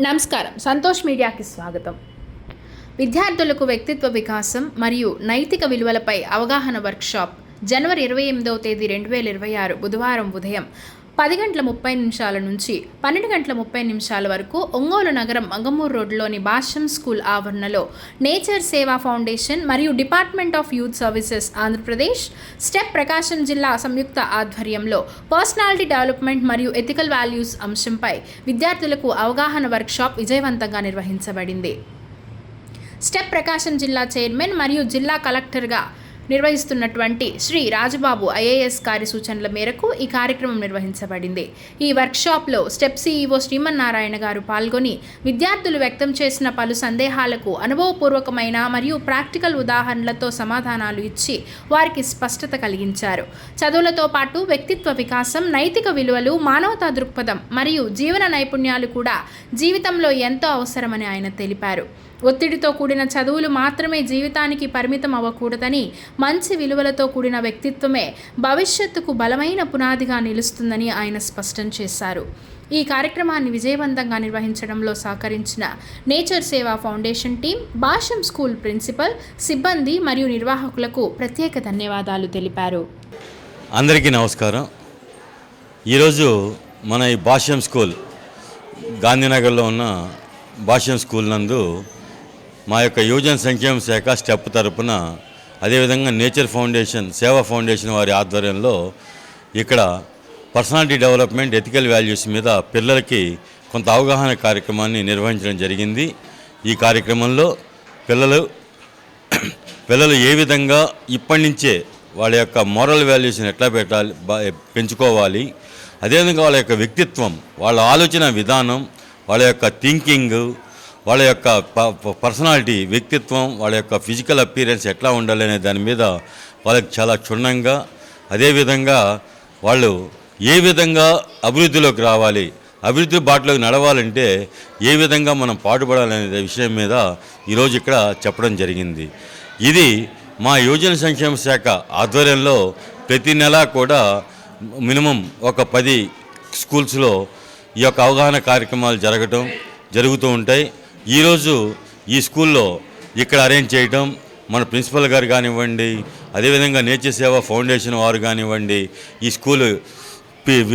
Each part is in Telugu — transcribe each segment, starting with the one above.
నమస్కారం. సంతోష్ మీడియాకి స్వాగతం. విద్యార్థులకు వ్యక్తిత్వ వికాసం మరియు నైతిక విలువలపై అవగాహన వర్క్షాప్ జనవరి ఇరవై ఎనిమిదవ తేదీ రెండు వేల ఇరవై ఆరు బుధవారం ఉదయం పది గంటల ముప్పై నిమిషాల నుంచి పన్నెండు గంటల ముప్పై నిమిషాల వరకు ఒంగోలు నగరం మంగమూరు రోడ్లోని భాష్యం స్కూల్ ఆవరణలో నేచర్ సేవా ఫౌండేషన్ మరియు department of youth services Andhra Pradesh STEP Prakasam జిల్లా సంయుక్త ఆధ్వర్యంలో పర్సనాలిటీ డెవలప్మెంట్ మరియు ఎథికల్ వాల్యూస్ అంశంపై విద్యార్థులకు అవగాహన వర్క్షాప్ విజయవంతంగా నిర్వహించబడింది. స్టెప్ ప్రకాశం జిల్లా చైర్మన్ మరియు జిల్లా కలెక్టర్గా నిర్వహిస్తున్నటువంటి శ్రీ రాజబాబు ఐఏఎస్ కార్యసూచనల సూచనల మేరకు ఈ కార్యక్రమం నిర్వహించబడింది. ఈ వర్క్షాప్లో స్టెప్ సీఈఓ శ్రీమన్నారాయణ గారు పాల్గొని విద్యార్థులు వ్యక్తం చేసిన పలు సందేహాలకు అనుభవపూర్వకమైన మరియు ప్రాక్టికల్ ఉదాహరణలతో సమాధానాలు ఇచ్చి వారికి స్పష్టత కలిగించారు. చదువులతో పాటు వ్యక్తిత్వ వికాసం నైతిక విలువలు మానవతా దృక్పథం మరియు జీవన నైపుణ్యాలు కూడా జీవితంలో ఎంతో అవసరమని ఆయన తెలిపారు. ఒత్తిడితో కూడిన చదువులు మాత్రమే జీవితానికి పరిమితం అవ్వకూడదని మంచి విలువలతో కూడిన వ్యక్తిత్వమే భవిష్యత్తుకు బలమైన పునాదిగా నిలుస్తుందని ఆయన స్పష్టం చేశారు. ఈ కార్యక్రమాన్ని విజయవంతంగా నిర్వహించడంలో సహకరించిన nature Seva foundation team Bhashyam school principal సిబ్బంది మరియు నిర్వాహకులకు ప్రత్యేక ధన్యవాదాలు తెలిపారు. అందరికీ నమస్కారం. ఈరోజు మన ఈ భాష్యం స్కూల్ గాంధీనగర్లో ఉన్న భాష్యం స్కూల్ నందు మా యొక్క యువజన సంక్షేమ శాఖ స్టెప్ తరపున అదేవిధంగా నేచర్ ఫౌండేషన్ సేవా ఫౌండేషన్ వారి ఆధ్వర్యంలో ఇక్కడ పర్సనాలిటీ డెవలప్మెంట్ ఎథికల్ వాల్యూస్ మీద పిల్లలకి కొంత అవగాహన కార్యక్రమాన్ని నిర్వహించడం జరిగింది. ఈ కార్యక్రమంలో పిల్లలు పిల్లలు ఏ విధంగా ఇప్పటి నుంచే వాళ్ళ యొక్క మోరల్ వాల్యూస్ని ఎట్లా పెట్టాలి పెంచుకోవాలి అదేవిధంగా వాళ్ళ యొక్క వ్యక్తిత్వం వాళ్ళ ఆలోచన విధానం వాళ్ళ యొక్క థింకింగ్ వాళ్ళ యొక్క పర్సనాలిటీ వ్యక్తిత్వం వాళ్ళ యొక్క ఫిజికల్ అపీరెన్స్ ఎట్లా ఉండాలి అనే దాని మీద వాళ్ళకి చాలా క్షుణ్ణంగా అదేవిధంగా వాళ్ళు ఏ విధంగా అభివృద్ధిలోకి రావాలి అభివృద్ధి బాటలోకి నడవాలంటే ఏ విధంగా మనం పాటుపడాలనే విషయం మీద ఈరోజు ఇక్కడ చెప్పడం జరిగింది. ఇది మా యువజన సంక్షేమ శాఖ ఆధ్వర్యంలో ప్రతి నెల కూడా మినిమం ఒక పది స్కూల్స్లో ఈ యొక్క అవగాహన కార్యక్రమాలు జరగటం జరుగుతూ ఉంటాయి. ఈరోజు ఈ స్కూల్లో ఇక్కడ అరేంజ్ చేయటం మన ప్రిన్సిపల్ గారు కానివ్వండి అదేవిధంగా నేచర్ సేవ ఫౌండేషన్ వారు కానివ్వండి ఈ స్కూలు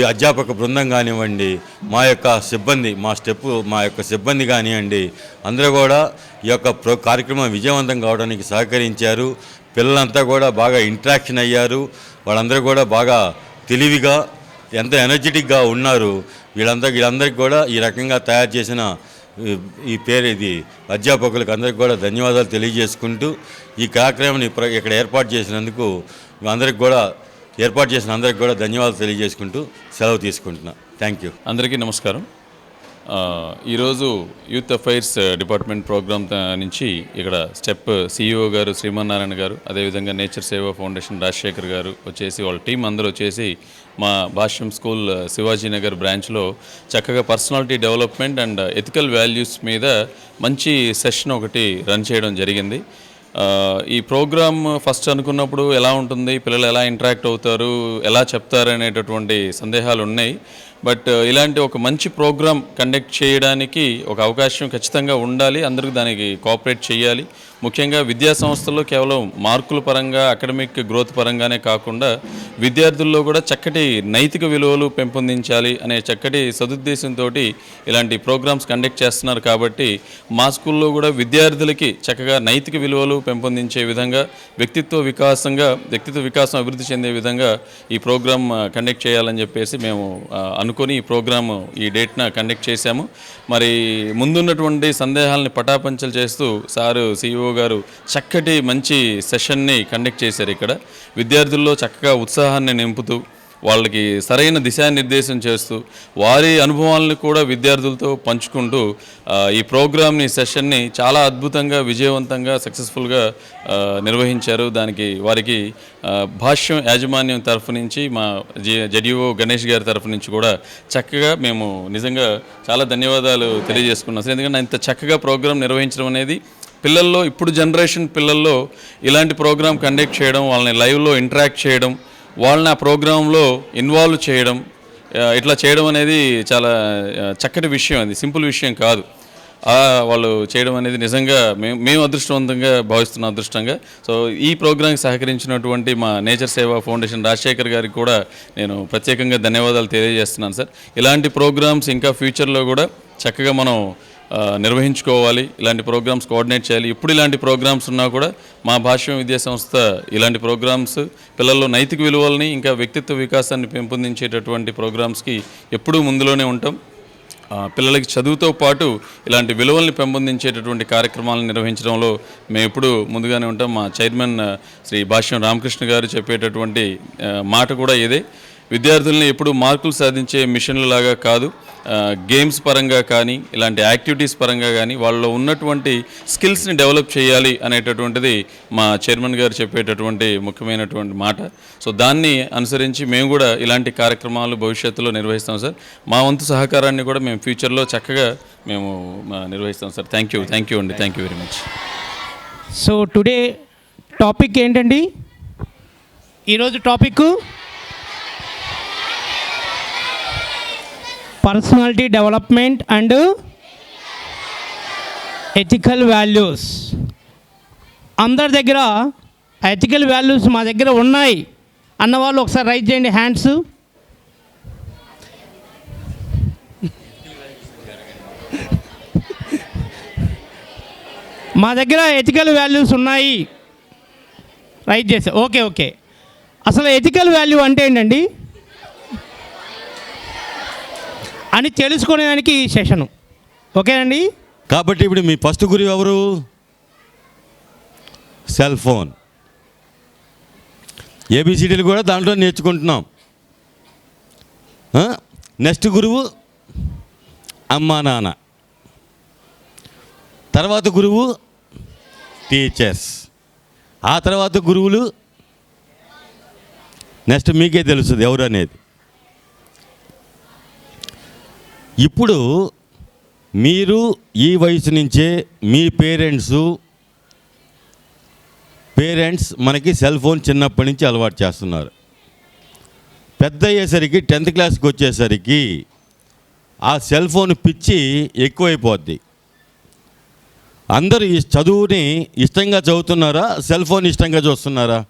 అధ్యాపక బృందం కానివ్వండి మా యొక్క సిబ్బంది మా స్టెప్ మా యొక్క సిబ్బంది కానివ్వండి అందరూ కూడా ఈ యొక్క ప్రో కార్యక్రమం విజయవంతం కావడానికి సహకరించారు. పిల్లలంతా కూడా బాగా ఇంట్రాక్షన్ అయ్యారు. వాళ్ళందరూ కూడా బాగా తెలివిగా ఎంత ఎనర్జెటిక్గా ఉన్నారు. వీళ్ళంతా వీళ్ళందరికీ కూడా ఈ రకంగా తయారు చేసిన ఈ- ఈ పేరు ఇది అధ్యాపకులకు అందరికీ కూడా ధన్యవాదాలు తెలియజేసుకుంటూ ఈ కార్యక్రమాన్ని ఇక్కడ ఏర్పాటు చేసినందుకు అందరికి కూడా ఏర్పాటు చేసిన అందరికి కూడా ధన్యవాదాలు తెలియజేసుకుంటూ సెలవు తీసుకుంటున్నా. థ్యాంక్ యూ అందరికీ నమస్కారం. ఈరోజు యూత్ అఫైర్స్ డిపార్ట్మెంట్ ప్రోగ్రామ్ నుంచి ఇక్కడ స్టెప్ సిఇఓ గారు శ్రీమన్నారాయణ గారు అదేవిధంగా నేచర్ సేవా ఫౌండేషన్ రాజశేఖర్ గారు వచ్చేసి వాళ్ళ టీం అందరూ వచ్చేసి మా భాష్యం స్కూల్ శివాజీనగర్ బ్రాంచ్లో చక్కగా personality development and ethical values మీద మంచి సెషన్ ఒకటి రన్ చేయడం జరిగింది. ఈ ప్రోగ్రామ్ ఫస్ట్ అనుకున్నప్పుడు ఎలా ఉంటుంది పిల్లలు ఎలా ఇంటరాక్ట్ అవుతారు ఎలా చెప్తారు అనేటటువంటి సందేహాలు ఉన్నాయి. బట్ uh, ఇలాంటి ఒక మంచి ప్రోగ్రామ్ కండక్ట్ చేయడానికి ఒక అవకాశం ఖచ్చితంగా ఉండాలి. అందరికీ దానికి కోఆపరేట్ చేయాలి. ముఖ్యంగా విద్యా సంస్థల్లో కేవలం మార్కుల పరంగా అకాడమిక్ గ్రోత్ పరంగానే కాకుండా విద్యార్థుల్లో కూడా చక్కటి నైతిక విలువలు పెంపొందించాలి అనే చక్కటి సదుద్దేశంతో ఇలాంటి ప్రోగ్రామ్స్ కండక్ట్ చేస్తున్నారు కాబట్టి మా స్కూల్లో కూడా విద్యార్థులకి చక్కగా నైతిక విలువలు పెంపొందించే విధంగా వ్యక్తిత్వ వికాసంగా వ్యక్తిత్వ వికాసం అభివృద్ధి చెందే విధంగా ఈ ప్రోగ్రామ్ uh, కండక్ట్ చేయాలని చెప్పేసి మేము అను అనుకుని ఈ ప్రోగ్రాము ఈ డేట్న కండక్ట్ చేశాము. మరి ముందున్నటువంటి సందేహాలని పటాపంచలు చేస్తూ సారు సిఇఓ గారు చక్కటి మంచి సెషన్ని కండక్ట్ చేశారు ఇక్కడ. విద్యార్థుల్లో చక్కగా ఉత్సాహాన్ని నింపుతూ వాళ్ళకి సరైన దిశానిర్దేశం చేస్తూ వారి అనుభవాలను కూడా విద్యార్థులతో పంచుకుంటూ ఈ ప్రోగ్రామ్ని సెషన్ని చాలా అద్భుతంగా విజయవంతంగా సక్సెస్ఫుల్గా నిర్వహించారు. దానికి వారికి భాష్యం యాజమాన్యం తరఫు నుంచి మా జి జడిఓ గణేష్ గారి తరఫు నుంచి కూడా చక్కగా మేము నిజంగా చాలా ధన్యవాదాలు తెలియజేసుకున్నాం. సార్ ఎందుకంటే ఇంత చక్కగా ప్రోగ్రామ్ నిర్వహించడం అనేది పిల్లల్లో ఇప్పుడు జనరేషన్ పిల్లల్లో ఇలాంటి ప్రోగ్రాం కండక్ట్ చేయడం వాళ్ళని లైవ్లో ఇంటరాక్ట్ చేయడం వాళ్ళని ఆ ప్రోగ్రాంలో ఇన్వాల్వ్ చేయడం ఇట్లా చేయడం అనేది చాలా చక్కటి విషయం అది సింపుల్ విషయం కాదు. వాళ్ళు చేయడం అనేది నిజంగా మేము మేము అదృష్టవంతంగా భావిస్తున్న అదృష్టంగా. సో ఈ ప్రోగ్రాంకి సహకరించినటువంటి మా నేచర్ సేవా ఫౌండేషన్ రాజశేఖర్ గారికి కూడా నేను ప్రత్యేకంగా ధన్యవాదాలు తెలియజేస్తున్నాను సార్. ఇలాంటి ప్రోగ్రామ్స్ ఇంకా ఫ్యూచర్లో కూడా చక్కగా మనం నిర్వహించుకోవాలి ఇలాంటి ప్రోగ్రామ్స్ కోఆర్డినేట్ చేయాలి. ఇప్పుడు ఇలాంటి ప్రోగ్రామ్స్ ఉన్నా కూడా మా భాష్యం విద్యా సంస్థ ఇలాంటి ప్రోగ్రామ్స్ పిల్లల్లో నైతిక విలువల్ని ఇంకా వ్యక్తిత్వ వికాసాన్ని పెంపొందించేటటువంటి ప్రోగ్రామ్స్కి ఎప్పుడూ ముందులోనే ఉంటాం. పిల్లలకి చదువుతో పాటు ఇలాంటి విలువల్ని పెంపొందించేటటువంటి కార్యక్రమాలను నిర్వహించడంలో మేము ఎప్పుడు ముందుగానే ఉంటాం. మా చైర్మన్ శ్రీ భాష్యం రామకృష్ణ గారు చెప్పేటటువంటి మాట కూడా ఇదే. విద్యార్థుల్ని ఎప్పుడు మార్కులు సాధించే మిషన్లు లాగా కాదు గేమ్స్ పరంగా కానీ ఇలాంటి యాక్టివిటీస్ పరంగా కానీ వాళ్ళలో ఉన్నటువంటి స్కిల్స్ని డెవలప్ చేయాలి అనేటటువంటిది మా చైర్మన్ గారు చెప్పేటటువంటి ముఖ్యమైనటువంటి మాట. సో దాన్ని అనుసరించి మేము కూడా ఇలాంటి కార్యక్రమాలు భవిష్యత్తులో నిర్వహిస్తాం సార్. మా వంతు సహకారాన్ని కూడా మేము ఫ్యూచర్లో చక్కగా మేము నిర్వహిస్తాం sir. Thank you thank you అండి. Thank you very much so today topic ఏంటండి? ఈరోజు topic personality development and ethical values. అందరి దగ్గర ఎథికల్ వాల్యూస్ మా దగ్గర ఉన్నాయి. అన్నవాళ్ళు ఒకసారి రైట్ చేయండి హ్యాండ్స్. మా దగ్గర ఎథికల్ వాల్యూస్ ఉన్నాయి. రైట్ చేసా ఓకే ఓకే. అసలు ఎథికల్ వాల్యూ అంటే ఏంటండి? అని తెలుసుకునేదానికి ఈ సెషను. ఓకేనండి? కాబట్టి ఇప్పుడు మీ ఫస్ట్ గురువు ఎవరు? Cell phone. ఏబిసిడీలు కూడా దాంట్లో నేర్చుకుంటున్నాం. నెక్స్ట్ గురువు అమ్మా నాన్న. తర్వాత గురువు టీచర్స్. ఆ తర్వాత గురువులు నెక్స్ట్ మీకే తెలుస్తుంది ఎవరు అనేది. ఇప్పుడు మీరు ఈ వయసు నుంచే మీ పేరెంట్స్ పేరెంట్స్ మనకి సెల్ ఫోన్ చిన్నప్పటి నుంచి అలవాటు చేస్తున్నారు. పెద్ద అయ్యేసరికి టెన్త్ క్లాస్కి వచ్చేసరికి ఆ సెల్ ఫోన్ పిచ్చి ఎక్కువైపోద్ది. అందరూ ఈ చదువుని ఇష్టంగా చదువుతున్నారా? సెల్ ఫోన్ ఇష్టంగా చూస్తున్నారా?